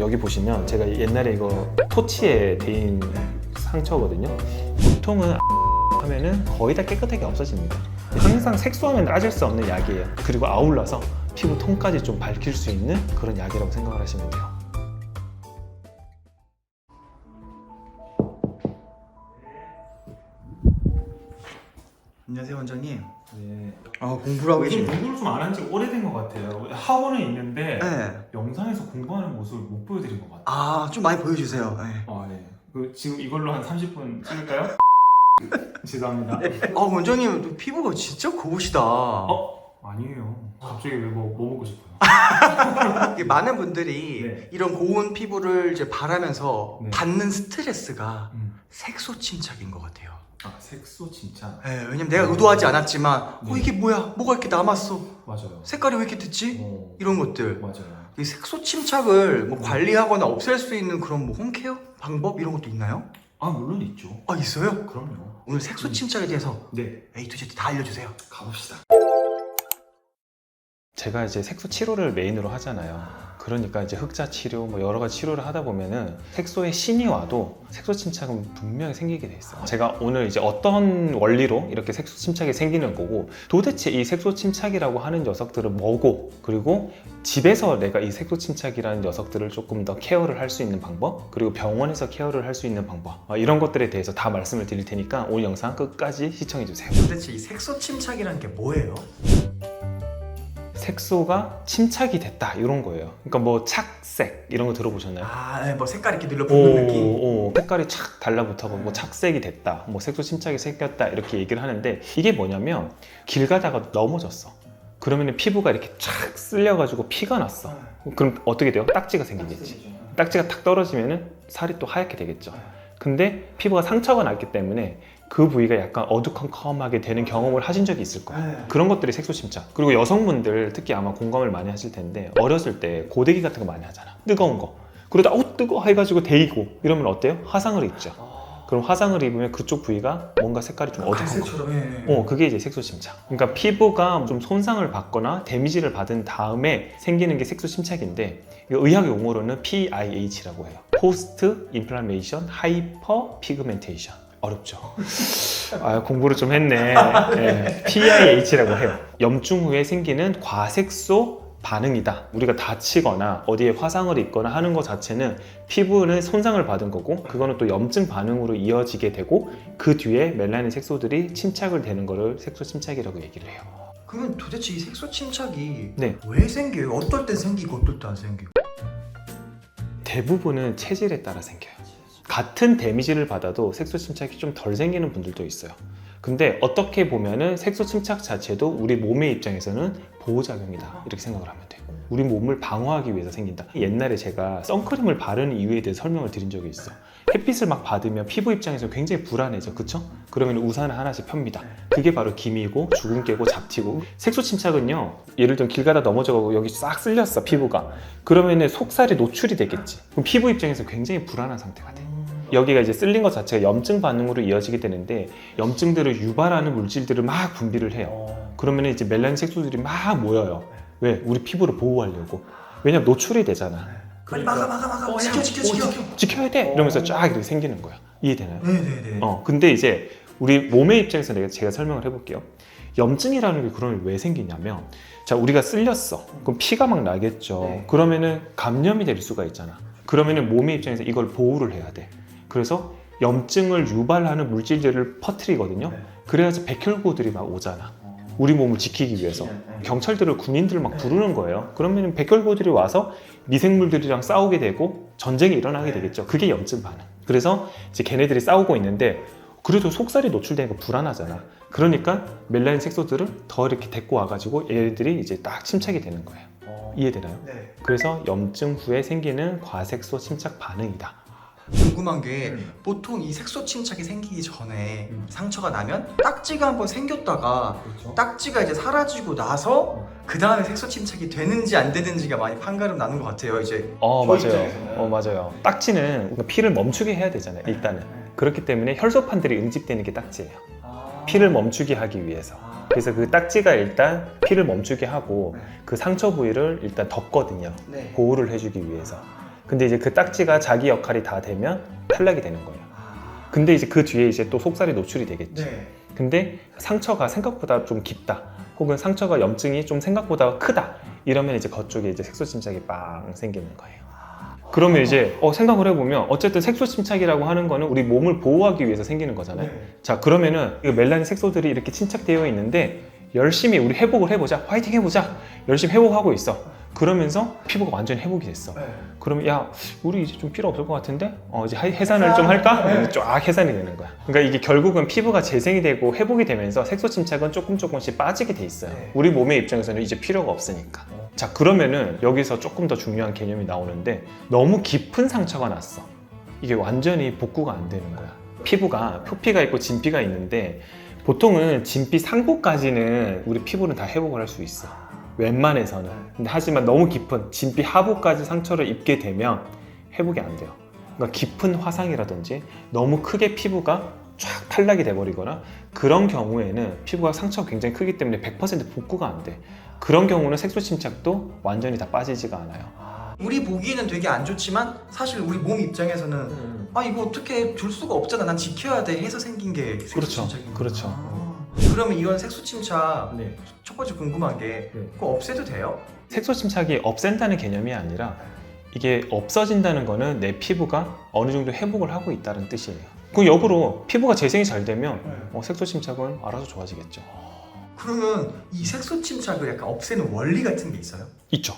여기 보시면 제가 옛날에 이거 토치에 대인 상처거든요. 보통은 하면은 거의 다 깨끗하게 없어집니다. 항상 색소하면 따질 수 없는 약이에요. 그리고 아울러서 피부 톤까지 좀 밝힐 수 있는 그런 약이라고 생각을 하시면 돼요. 안녕하세요 원장님. 네. 아 공부를 하고 요즘 계시네. 공부를 좀 안 한 지 오래된 것 같아요. 학원은 있는데 네. 영상에서 공부하는 모습을 못 보여드린 것 같아요. 아좀 많이 보여주세요. 네. 아, 네. 그 지금 이걸로 한 30분 찍을까요? 죄송합니다. 아 원장님 또 피부가 진짜 고우시다. 어? 아니에요. 갑자기 왜 뭐 뭐 먹고 싶어요? 이게 많은 분들이 네. 이런 고운 피부를 이제 바라면서 네. 받는 스트레스가 음. 색소 침착인 것 같아요. 아 색소 진짜 네, 왜냐면 내가 의도하지 않았지만 네. 어 이게 뭐야? 뭐가 이렇게 남았어? 맞아요. 색깔이 왜 이렇게 됐지? 어, 이런 것들. 맞아요. 이 색소 침착을 뭐 관리하거나 없앨 수 있는 그런 뭐 홈케어 방법 이런 것도 있나요? 아 물론 있죠. 아 있어요? 그럼요. 오늘 색소 침착에 대해서 네 A to Z 다 알려주세요. 가봅시다. 제가 이제 색소 치료를 메인으로 하잖아요. 그러니까 이제 흑자 치료 뭐 여러 가지 치료를 하다 보면은 색소에 신이 와도 색소 침착은 분명히 생기게 돼 있어요. 제가 오늘 이제 어떤 원리로 이렇게 색소 침착이 생기는 거고 도대체 이 색소 침착이라고 하는 녀석들은 뭐고 그리고 집에서 내가 이 색소 침착이라는 녀석들을 조금 더 케어를 할 수 있는 방법 그리고 병원에서 케어를 할 수 있는 방법 어, 이런 것들에 대해서 다 말씀을 드릴 테니까 오늘 영상 끝까지 시청해 주세요. 도대체 이 색소 침착이라는 게 뭐예요? 색소가 침착이 됐다 이런 거예요. 그러니까 뭐 착색 이런 거 들어보셨나요? 아, 네, 뭐 색깔 이렇게 눌러 오, 붓는 느낌. 오, 색깔이 착 달라붙어서 뭐 착색이 됐다, 뭐 색소 침착이 생겼다 이렇게 얘기를 하는데 이게 뭐냐면 길 가다가 넘어졌어. 그러면 피부가 이렇게 착 쓸려가지고 피가 났어. 그럼 어떻게 돼요? 딱지가 생기겠지. 딱지가 탁 떨어지면은 살이 또 하얗게 되겠죠. 근데 피부가 상처가 났기 때문에 그 부위가 약간 어두컴컴하게 되는 경험을 하신 적이 있을 거예요. 네. 그런 것들이 색소 침착. 그리고 여성분들 특히 아마 공감을 많이 하실 텐데 어렸을 때 고데기 같은 거 많이 하잖아. 뜨거운 거. 그러다 어 뜨거 해가지고 데이고 이러면 어때요? 화상을 입죠. 그럼 화상을 입으면 그쪽 부위가 뭔가 색깔이 좀 어두컴컴. 예, 예. 어, 그게 이제 색소 침착. 그러니까 피부가 좀 손상을 받거나 데미지를 받은 다음에 생기는 게 색소 침착인데 이거 의학 용어로는 PIH라고 해요. Post Inflammation Hyper Pigmentation. 어렵죠. 아, 공부를 좀 했네. 예, PIH라고 해요. 염증 후에 생기는 과색소 반응이다. 우리가 다치거나 어디에 화상을 입거나 하는 것 자체는 피부는 손상을 받은 거고 그거는 또 염증 반응으로 이어지게 되고 그 뒤에 멜라닌 색소들이 침착을 되는 거를 색소 침착이라고 얘기를 해요. 그러면 도대체 이 색소 침착이 네. 왜 생겨요? 어떨 땐 생기고 어떨 때 안 생기고. 대부분은 체질에 따라 생겨요. 같은 데미지를 받아도 색소 침착이 좀 덜 생기는 분들도 있어요. 근데 어떻게 보면은 색소 침착 자체도 우리 몸의 입장에서는 보호작용이다. 이렇게 생각을 하면 돼요. 우리 몸을 방어하기 위해서 생긴다. 옛날에 제가 선크림을 바르는 이유에 대해 설명을 드린 적이 있어. 햇빛을 막 받으면 피부 입장에서 굉장히 불안해져. 그쵸? 그러면 우산을 하나씩 펴니다. 그게 바로 기미고 주근깨고 잡티고 색소 침착은요. 예를 들면 길 가다 넘어져가고 여기 싹 쓸렸어 피부가. 그러면 속살이 노출이 되겠지. 그럼 피부 입장에서 굉장히 불안한 상태가 돼. 여기가 이제 쓸린 것 자체가 염증 반응으로 이어지게 되는데 염증들을 유발하는 물질들을 막 분비를 해요. 그러면 이제 멜라닌 색소들이 막 모여요. 왜? 우리 피부를 보호하려고. 왜냐면 노출이 되잖아. 빨리 막아 막아 막아. 지켜 지켜 지켜. 지켜야 돼! 이러면서 쫙 이렇게 생기는 거야. 이해되나요? 네네네. 어, 근데 이제 우리 몸의 입장에서 내가 제가 설명을 해볼게요. 염증이라는 게 그러면 왜 생기냐면, 자, 우리가 쓸렸어. 그럼 피가 막 나겠죠. 네. 그러면은 감염이 될 수가 있잖아. 그러면은 몸의 입장에서 이걸 보호를 해야 돼. 그래서 염증을 유발하는 물질들을 퍼뜨리거든요. 네. 그래야지 백혈구들이 막 오잖아. 우리 몸을 지키기 위해서. 경찰들을 군인들을 막 부르는 거예요. 그러면 백혈구들이 와서 미생물들이랑 싸우게 되고 전쟁이 일어나게 되겠죠. 그게 염증 반응. 그래서 이제 걔네들이 싸우고 있는데 그래도 속살이 노출되니까 불안하잖아. 그러니까 멜라닌 색소들을 더 이렇게 데리고 와가지고 얘네들이 이제 딱 침착이 되는 거예요. 이해되나요? 네. 그래서 염증 후에 생기는 과색소 침착 반응이다. 궁금한 게 음. 보통 이 색소 침착이 생기기 전에 음. 상처가 나면 딱지가 한번 생겼다가 그렇죠. 딱지가 이제 사라지고 나서 그 다음에 색소 침착이 되는지 안 되는지가 많이 판가름 나는 것 같아요. 이제 어 저희 맞아요. 입장에서는. 어 맞아요. 딱지는 피를 멈추게 해야 되잖아요. 일단은 그렇기 때문에 혈소판들이 응집되는 게 딱지예요. 피를 멈추게 하기 위해서. 그래서 그 딱지가 일단 피를 멈추게 하고 네. 그 상처 부위를 일단 덮거든요. 네. 보호를 해주기 위해서. 근데 이제 그 딱지가 자기 역할이 다 되면 탈락이 되는 거예요. 아, 근데 이제 그 뒤에 이제 또 속살이 노출이 되겠지. 네. 근데 상처가 생각보다 좀 깊다. 혹은 상처가 염증이 좀 생각보다 크다. 이러면 이제 그쪽에 이제 색소 침착이 빵 생기는 거예요. 그러면 이제 어, 생각을 해보면 어쨌든 색소 침착이라고 하는 거는 우리 몸을 보호하기 위해서 생기는 거잖아요. 네. 자 그러면은 이 멜라닌 색소들이 이렇게 침착되어 있는데 열심히 우리 회복을 해보자 화이팅 해보자 열심히 회복하고 있어 그러면서 피부가 완전히 회복이 됐어. 네. 그러면 야 우리 이제 좀 필요 없을 것 같은데? 어 이제 해- 해산을 좀 할까? 네. 쫙 해산이 되는 거야. 그러니까 이게 결국은 피부가 재생이 되고 회복이 되면서 색소 침착은 조금 조금씩 빠지게 돼 있어요. 네. 우리 몸의 입장에서는 이제 필요가 없으니까. 자 그러면은 여기서 조금 더 중요한 개념이 나오는데 너무 깊은 상처가 났어. 이게 완전히 복구가 안 되는 거야. 피부가 표피가 있고 진피가 있는데 보통은 진피 상부까지는 우리 피부는 다 회복을 할 수 있어 웬만해서는. 근데 하지만 너무 깊은 진피 하부까지 상처를 입게 되면 회복이 안 돼요. 그러니까 깊은 화상이라든지 너무 크게 피부가 쫙 탈락이 돼버리거나 그런 경우에는 피부가 상처가 굉장히 크기 때문에 100% 복구가 안 돼. 그런 경우는 색소 침착도 완전히 다 빠지지가 않아요. 아, 우리 보기에는 되게 안 좋지만 사실 우리 몸 입장에서는 아 이거 어떻게 줄 수가 없잖아. 난 지켜야 돼 해서 생긴 게 색소 그렇죠. 침착인 그렇죠. 아, 그러면 이런 색소 침착 네. 첫 번째 궁금한 게 네. 그거 없애도 돼요? 색소 침착이 없앤다는 개념이 아니라 이게 없어진다는 거는 내 피부가 어느 정도 회복을 하고 있다는 뜻이에요. 그 역으로 피부가 재생이 잘 되면 어, 색소 침착은 알아서 좋아지겠죠. 그러면 이 색소 침착을 약간 없애는 원리 같은 게 있어요? 있죠.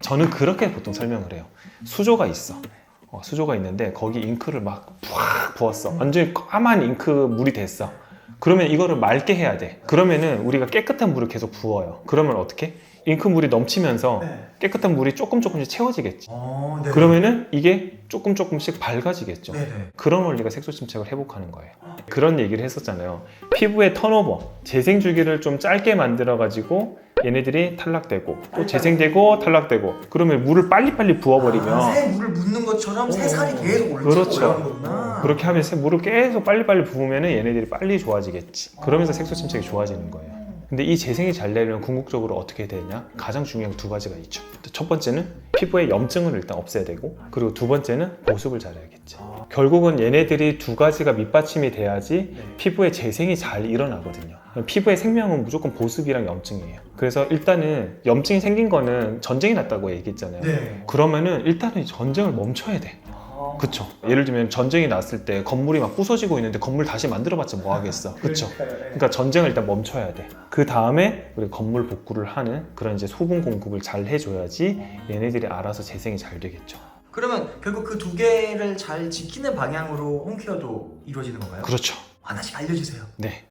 저는 그렇게 보통 설명을 해요. 수조가 있어. 어, 수조가 있는데 거기 잉크를 막푹 부었어. 완전히 까만 잉크 물이 됐어. 그러면 이거를 맑게 해야 돼. 그러면은 우리가 깨끗한 물을 계속 부어요. 그러면 어떻게? 잉크 물이 넘치면서 네. 깨끗한 물이 조금 조금씩 채워지겠지. 어, 네. 그러면은 이게 조금 조금씩 밝아지겠죠. 네네. 그런 원리가 색소 침착을 회복하는 거예요. 그런 얘기를 했었잖아요. 피부의 턴오버, 재생 주기를 좀 짧게 만들어 가지고 얘네들이 탈락되고 또 재생되고 탈락되고 그러면 물을 빨리빨리 부어버리면 아, 새 물을 묻는 것처럼 새 살이 계속 올라오는 그렇죠. 거구나. 그렇게 하면서 물을 계속 빨리빨리 부으면 얘네들이 빨리 좋아지겠지. 그러면서 색소 침착이 좋아지는 거예요. 근데 이 재생이 잘 되려면 궁극적으로 어떻게 되냐? 가장 중요한 게두 가지가 있죠. 첫 번째는 피부의 염증을 일단 없애야 되고, 그리고 두 번째는 보습을 잘해야겠지. 결국은 얘네들이 두 가지가 밑받침이 돼야지 네. 피부의 재생이 잘 일어나거든요. 피부의 생명은 무조건 보습이랑 염증이에요. 그래서 일단은 염증이 생긴 거는 전쟁이 났다고 얘기했잖아요. 네. 그러면은 일단은 전쟁을 멈춰야 돼. 아, 그쵸. 예를 들면 전쟁이 났을 때 건물이 막 부서지고 있는데 건물 다시 만들어봤자 뭐 하겠어. 그쵸. 그러니까요. 네. 그러니까 전쟁을 일단 멈춰야 돼. 그 다음에 우리 건물 복구를 하는 그런 이제 소분 공급을 잘 해줘야지 얘네들이 알아서 재생이 잘 되겠죠. 그러면 결국 그 두 개를 잘 지키는 방향으로 홈케어도 이루어지는 건가요? 그렇죠. 하나씩 알려주세요. 네.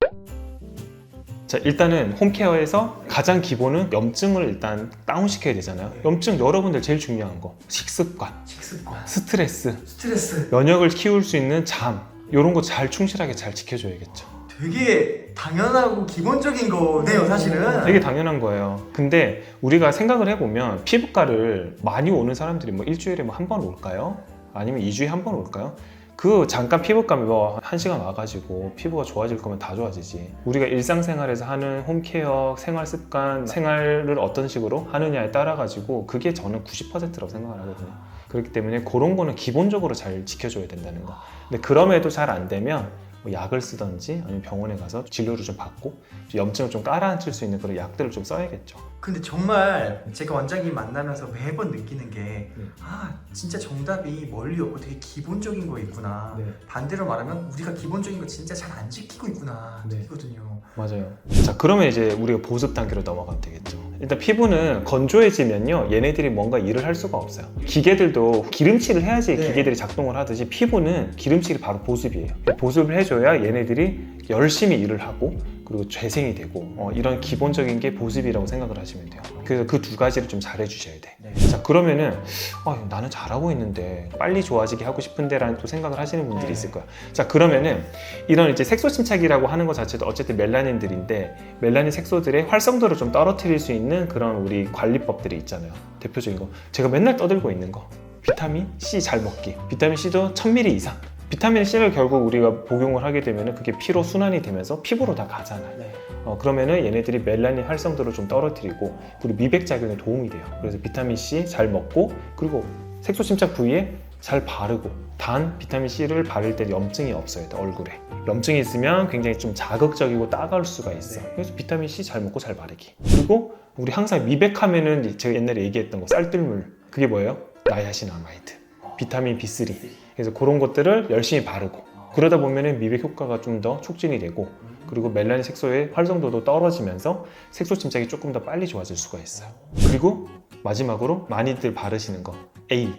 자 일단은 홈케어에서 가장 기본은 염증을 일단 다운시켜야 되잖아요. 염증 여러분들 제일 중요한 거 식습관, 식습관, 스트레스, 스트레스. 면역을 키울 수 있는 잠 이런 거 잘 충실하게 잘 지켜줘야겠죠. 되게 당연하고 기본적인 거네요, 사실은. 되게 당연한 거예요. 근데 우리가 생각을 해보면 피부과를 많이 오는 사람들이 뭐 일주일에 뭐 한 번 올까요? 아니면 2주에 한 번 올까요? 그 잠깐 피부과 뭐한 시간 와가지고 피부가 좋아질 거면 다 좋아지지. 우리가 일상생활에서 하는 홈케어 생활 습관, 생활을 어떤 식으로 하느냐에 따라 가지고 그게 저는 90%라고 생각을 하거든요. 그렇기 때문에 그런 거는 기본적으로 잘 지켜줘야 된다는 거. 근데 그럼에도 잘 안 되면 뭐 약을 쓰던지 아니면 병원에 가서 진료를 좀 받고 좀 염증을 좀 깔아앉힐 수 있는 그런 약들을 좀 써야겠죠. 근데 정말 제가 원장님 만나면서 매번 느끼는 게, 네. 아, 진짜 정답이 멀리 없고 되게 기본적인 거 있구나. 네. 반대로 말하면 우리가 기본적인 거 진짜 잘 안 지키고 있구나. 네. 느끼거든요. 맞아요. 자, 그러면 이제 우리가 보습 단계로 넘어가면 되겠죠. 일단 피부는 건조해지면요, 얘네들이 뭔가 일을 할 수가 없어요. 기계들도 기름칠을 해야지 네. 기계들이 작동을 하듯이 피부는 기름칠이 바로 보습이에요. 보습을 해줘야 얘네들이 열심히 일을 하고 그리고 재생이 되고 어, 이런 기본적인 게 보습이라고 생각을 하시면 돼요. 그래서 그 두 가지를 좀 잘해 주셔야 돼. 네. 자 그러면은 아, 나는 잘하고 있는데 빨리 좋아지게 하고 싶은데라는 또 생각을 하시는 분들이 네. 있을 거야. 자 그러면은 이런 이제 색소 침착이라고 하는 것 자체도 어쨌든 멜라닌들인데 멜라닌 색소들의 활성도를 좀 떨어뜨릴 수 있는 그런 우리 관리법들이 있잖아요. 대표적인 거 제가 맨날 떠들고 있는 거 비타민 C 잘 먹기. 비타민 C도 1000ml 이상. 비타민 C를 결국 우리가 복용을 하게 되면 그게 피로 순환이 되면서 피부로 다 가잖아요. 네. 어, 그러면은 얘네들이 멜라닌 활성도를 좀 떨어뜨리고 그리고 미백 작용에 도움이 돼요. 그래서 비타민 C 잘 먹고 그리고 색소 침착 부위에 잘 바르고 단 비타민 C를 바를 때 염증이 없어야 돼 얼굴에 염증이 있으면 굉장히 좀 자극적이고 따가울 수가 있어 그래서 비타민 C 잘 먹고 잘 바르기 그리고 우리 항상 미백하면은 제가 옛날에 얘기했던 거 쌀뜨물 그게 뭐예요? 나야신 아마이드 비타민 B3 그래서 그런 것들을 열심히 바르고 그러다 보면은 미백 효과가 좀 더 촉진이 되고 그리고 멜라닌 색소의 활성도도 떨어지면서 색소 침착이 조금 더 빨리 좋아질 수가 있어요. 그리고 마지막으로 많이들 바르시는 거 A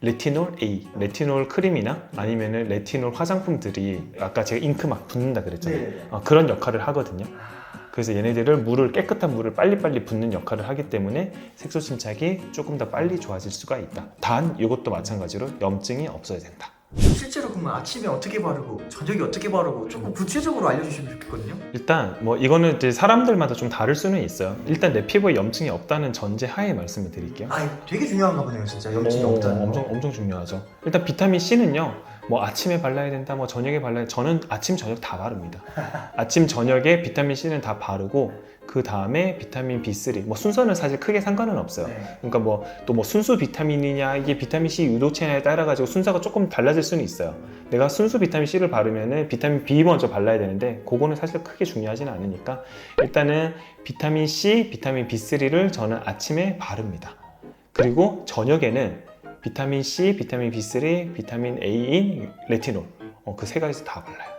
레티놀 A 레티놀 크림이나 아니면은 레티놀 화장품들이 아까 제가 잉크 막 붓는다 그랬잖아요. 네. 어, 그런 역할을 하거든요. 그래서 얘네들을 물을 깨끗한 물을 빨리빨리 붓는 역할을 하기 때문에 색소 침착이 조금 더 빨리 좋아질 수가 있다. 단 이것도 마찬가지로 염증이 없어야 된다. 실제로 그러면 아침에 어떻게 바르고 저녁에 어떻게 바르고 조금 구체적으로 알려주시면 좋겠거든요. 일단 뭐 이거는 이제 사람들마다 좀 다를 수는 있어요. 일단 내 피부에 염증이 없다는 전제 하에 말씀을 드릴게요. 아 되게 중요한가 보네요 진짜 염증이 오, 없다는 거. 엄청 엄청 중요하죠. 일단 비타민 C는요. 뭐 아침에 발라야 된다, 뭐 저녁에 발라야 저는 아침 저녁 다 바릅니다. 아침 저녁에 비타민 C는 다 바르고 그 다음에 비타민 B3 뭐 순서는 사실 크게 상관은 없어요. 네. 그러니까 뭐 또 뭐 순수 비타민이냐 이게 비타민 C 유도체에 따라 가지고 순서가 조금 달라질 수는 있어요. 내가 순수 비타민 C를 바르면은 비타민 B 먼저 발라야 되는데 그거는 사실 크게 중요하지는 않으니까 일단은 비타민 C, 비타민 B3를 저는 아침에 바릅니다. 그리고 저녁에는 비타민 C, 비타민 B3, 비타민 A인 레티놀 그세 가지 다 발라요.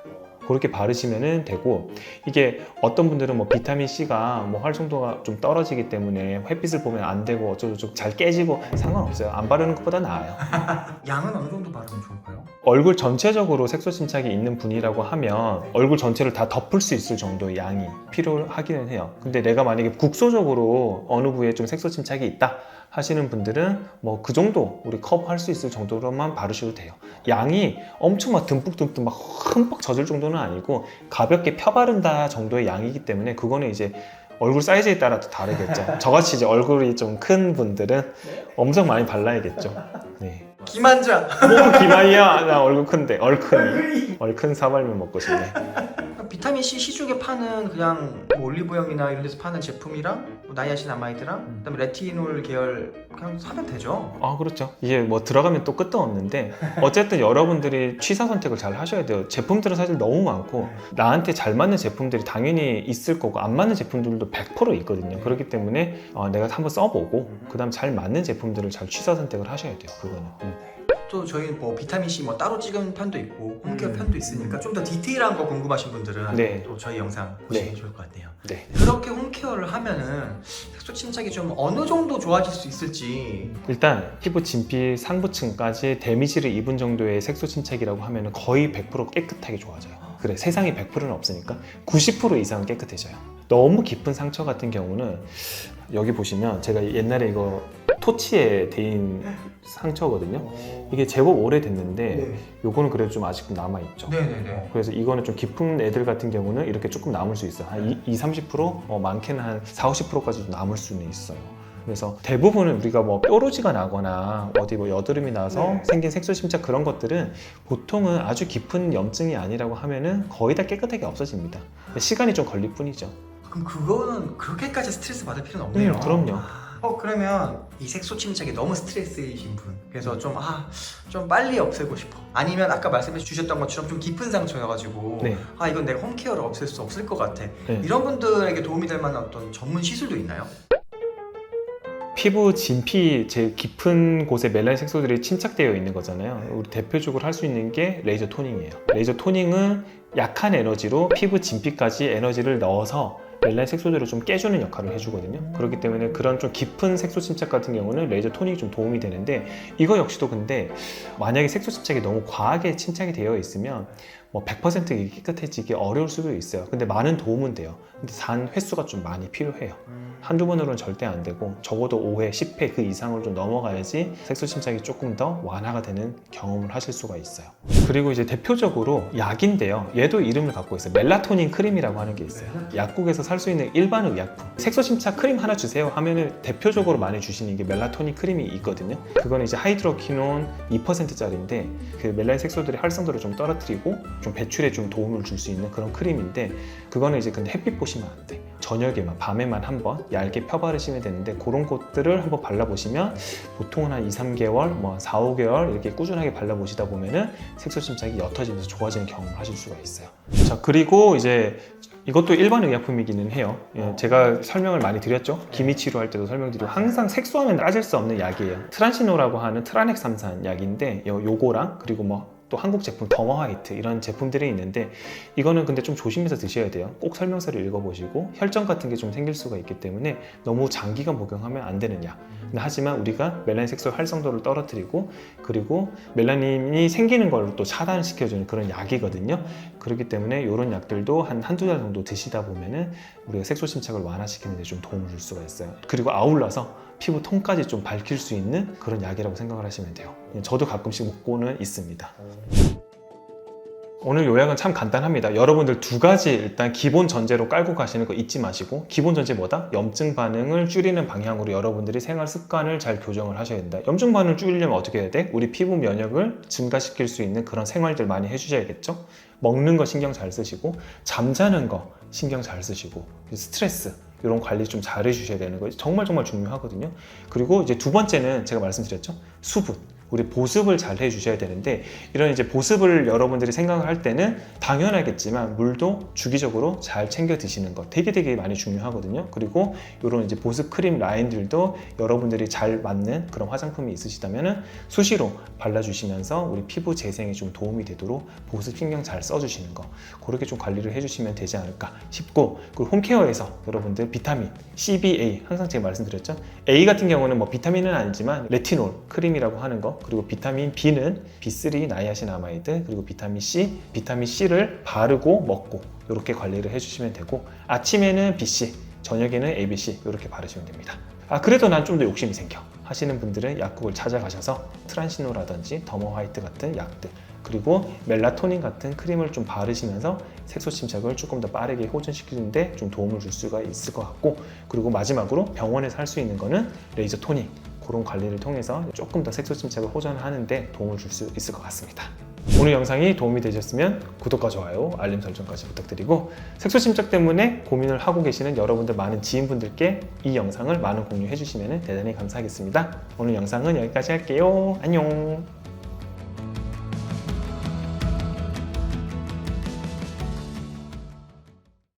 그렇게 바르시면 되고 이게 어떤 분들은 뭐 비타민 C가 뭐 활성도가 좀 떨어지기 때문에 햇빛을 보면 안 되고 어쩌고저쩌고 잘 깨지고 상관없어요. 안 바르는 것보다 나아요. 양은 어느 정도 바르면 좋을까요? 얼굴 전체적으로 색소 침착이 있는 분이라고 하면 얼굴 전체를 다 덮을 수 있을 정도의 양이 필요하기는 해요. 근데 내가 만약에 국소적으로 어느 부위에 좀 색소 침착이 있다 하시는 분들은 뭐 그 정도 우리 커버할 수 있을 정도로만 바르셔도 돼요. 양이 엄청 막 듬뿍듬뿍 막 흠뻑 젖을 정도는 아니고 가볍게 펴 바른다 정도의 양이기 때문에 그거는 이제 얼굴 사이즈에 따라 또 다르겠죠. 저같이 이제 얼굴이 좀 큰 분들은 엄청 많이 발라야겠죠. 네. 김한자. 뭐 기마이야 나 얼굴 큰데 얼큰이 얼큰 사발면 먹고 싶네 비타민 C 시중에 파는 그냥 뭐 올리브영이나 이런 데서 파는 제품이랑 뭐 나이아신 아마이드랑 그다음에 레티놀 계열 그냥 사면 되죠. 아 그렇죠. 이게 뭐 들어가면 또 끝도 없는데 어쨌든 여러분들이 취사 선택을 잘 하셔야 돼요. 제품들은 사실 너무 많고 나한테 잘 맞는 제품들이 당연히 있을 거고 안 맞는 제품들도 100% 있거든요. 그렇기 때문에 어, 내가 한번 써보고 그 다음 잘 맞는 제품들을 잘 취사 선택을 하셔야 돼요 그거는. 음. 또 저희 뭐 비타민 C 뭐 따로 찍은 편도 있고 홈케어 음. 편도 있으니까 좀 더 디테일한 거 궁금하신 분들은 네. 또 저희 영상 보시면 네. 좋을 것 같네요. 네. 그렇게 홈케어를 하면은 색소 침착이 좀 어느 정도 좋아질 수 있을지 일단 피부 진피 상부층까지 데미지를 입은 정도의 색소 침착이라고 하면 거의 100% 깨끗하게 좋아져요. 그래 세상에 100%는 없으니까 90% 이상은 깨끗해져요. 너무 깊은 상처 같은 경우는 여기 보시면 제가 옛날에 이거 토치에 대인 상처거든요. 이게 제법 오래됐는데 요거는 그래도 좀 아직도 남아 있죠. 네네네. 그래서 이거는 좀 깊은 애들 같은 경우는 이렇게 조금 남을 수 있어요. 한 2, 30%? 어, 많게는 한 4, 50%까지도 남을 수는 있어요. 그래서 대부분은 우리가 뭐 뾰루지가 나거나 어디 뭐 여드름이 나서 네. 생긴 색소 침착 그런 것들은 보통은 아주 깊은 염증이 아니라고 하면은 거의 다 깨끗하게 없어집니다. 시간이 좀 걸릴 뿐이죠. 그럼 그거는 그렇게까지 스트레스 받을 필요는 없네요. 음, 그럼요. 어 그러면 이 색소 침착이 너무 스트레스이신 분 그래서 좀 아 좀 빨리 없애고 싶어 아니면 아까 말씀해 주셨던 것처럼 좀 깊은 상처여가지고 네. 아 이건 내가 홈케어를 없앨 수 없을 것 같아 네. 이런 분들에게 도움이 될 만한 어떤 전문 시술도 있나요? 피부 진피 제일 깊은 곳에 멜라닌 색소들이 침착되어 있는 거잖아요. 우리 대표적으로 할 수 있는 게 레이저 토닝이에요. 레이저 토닝은 약한 에너지로 피부 진피까지 에너지를 넣어서 멜라닌 색소들을 좀 깨주는 역할을 해주거든요. 그렇기 때문에 그런 좀 깊은 색소 침착 같은 경우는 레이저 토닝이 좀 도움이 되는데 이거 역시도 근데 만약에 색소 침착이 너무 과하게 침착이 되어 있으면 뭐 100% 깨끗해지기 어려울 수도 있어요. 근데 많은 도움은 돼요. 근데 단 횟수가 좀 많이 필요해요. 한두 번으로는 절대 안 되고 적어도 5회, 10회 그 이상을 좀 넘어가야지 색소 침착이 조금 더 완화가 되는 경험을 하실 수가 있어요. 그리고 이제 대표적으로 약인데요. 얘도 이름을 갖고 있어요. 멜라토닌 크림이라고 하는 게 있어요. 약국에서 살 수 있는 일반 의약품. 색소 침착 크림 하나 주세요 하면은 대표적으로 많이 주시는 게 멜라토닌 크림이 있거든요. 그거는 이제 하이드로키논 2%짜리인데 그 멜라닌 색소들의 활성도를 좀 떨어뜨리고 좀 배출에 좀 도움을 줄 수 있는 그런 크림인데 그거는 이제 근데 햇빛 보시면 안 돼. 저녁에만 밤에만 한번 얇게 펴 바르시면 되는데 그런 것들을 한번 발라보시면 보통은 한 2, 3개월, 뭐 4, 5개월 이렇게 꾸준하게 발라보시다 보면은 색소 침착이 옅어지면서 좋아지는 경험을 하실 수가 있어요. 자 그리고 이제 이것도 일반 의약품이기는 해요. 예, 제가 설명을 많이 드렸죠. 기미 치료할 때도 설명드리고 항상 색소하면 따질 수 없는 약이에요. 트란시노라고 하는 트라넥 삼산 약인데 요- 요거랑 그리고 뭐 또 한국 제품 더머 화이트 이런 제품들이 있는데 이거는 근데 좀 조심해서 드셔야 돼요. 꼭 설명서를 읽어보시고 혈전 같은 게 좀 생길 수가 있기 때문에 너무 장기간 복용하면 안. 근데 하지만 우리가 멜라닌 색소 활성도를 떨어뜨리고 그리고 멜라닌이 생기는 걸 또 차단시켜주는 그런 약이거든요. 그렇기 때문에 이런 약들도 한 한두 달 정도 드시다 보면은 우리가 색소 침착을 완화시키는 데 좀 도움을 줄 수가 있어요. 그리고 아울러서 피부 톤까지 좀 밝힐 수 있는 그런 약이라고 생각을 하시면 돼요. 저도 가끔씩 먹고는 있습니다. 오늘 요약은 참 간단합니다. 여러분들 두 가지 일단 기본 전제로 깔고 가시는 거 잊지 마시고 기본 전제 뭐다? 염증 반응을 줄이는 방향으로 여러분들이 생활 습관을 잘 교정을 하셔야 된다. 염증 반응을 줄이려면 어떻게 해야 돼? 우리 피부 면역을 증가시킬 수 있는 그런 생활들 많이 해주셔야겠죠? 먹는 거 신경 잘 쓰시고 잠자는 거 신경 잘 쓰시고 스트레스 이런 관리 좀 잘 해 주셔야 되는 거 정말 정말 중요하거든요. 그리고 이제 두 번째는 제가 말씀드렸죠. 수분. 우리 보습을 잘 해주셔야 되는데 이런 이제 보습을 여러분들이 생각을 할 때는 당연하겠지만 물도 주기적으로 잘 챙겨 드시는 것 되게 되게 많이 중요하거든요. 그리고 이런 이제 보습 크림 라인들도 여러분들이 잘 맞는 그런 화장품이 있으시다면은 수시로 발라주시면서 우리 피부 재생에 좀 도움이 되도록 보습 신경 잘 써주시는 거 그렇게 좀 관리를 해주시면 되지 않을까 싶고 그리고 홈케어에서 여러분들 비타민 CBA 항상 제가 말씀드렸죠 A 같은 경우는 뭐 비타민은 아니지만 레티놀 크림이라고 하는 거 그리고 비타민 B는 B3 나이아신 아마이드 그리고 비타민 C 비타민 C를 바르고 먹고 이렇게 관리를 해주시면 되고 아침에는 BC 저녁에는 ABC 이렇게 바르시면 됩니다. 아 그래도 난 좀 더 욕심이 생겨 하시는 분들은 약국을 찾아가셔서 트란시노라든지 더머 화이트 같은 약들 그리고 멜라토닌 같은 크림을 좀 바르시면서 색소 침착을 조금 더 빠르게 호전시키는데 좀 도움을 줄 수가 있을 것 같고 그리고 마지막으로 병원에서 할 수 있는 거는 레이저 토닝 그런 관리를 통해서 조금 더 색소 침착을 호전하는데 도움을 줄 수 있을 것 같습니다. 오늘 영상이 도움이 되셨으면 구독과 좋아요, 알림 설정까지 부탁드리고 색소 침착 때문에 고민을 하고 계시는 여러분들 많은 지인분들께 이 영상을 많은 공유해 주시면 대단히 감사하겠습니다. 오늘 영상은 여기까지 할게요. 안녕.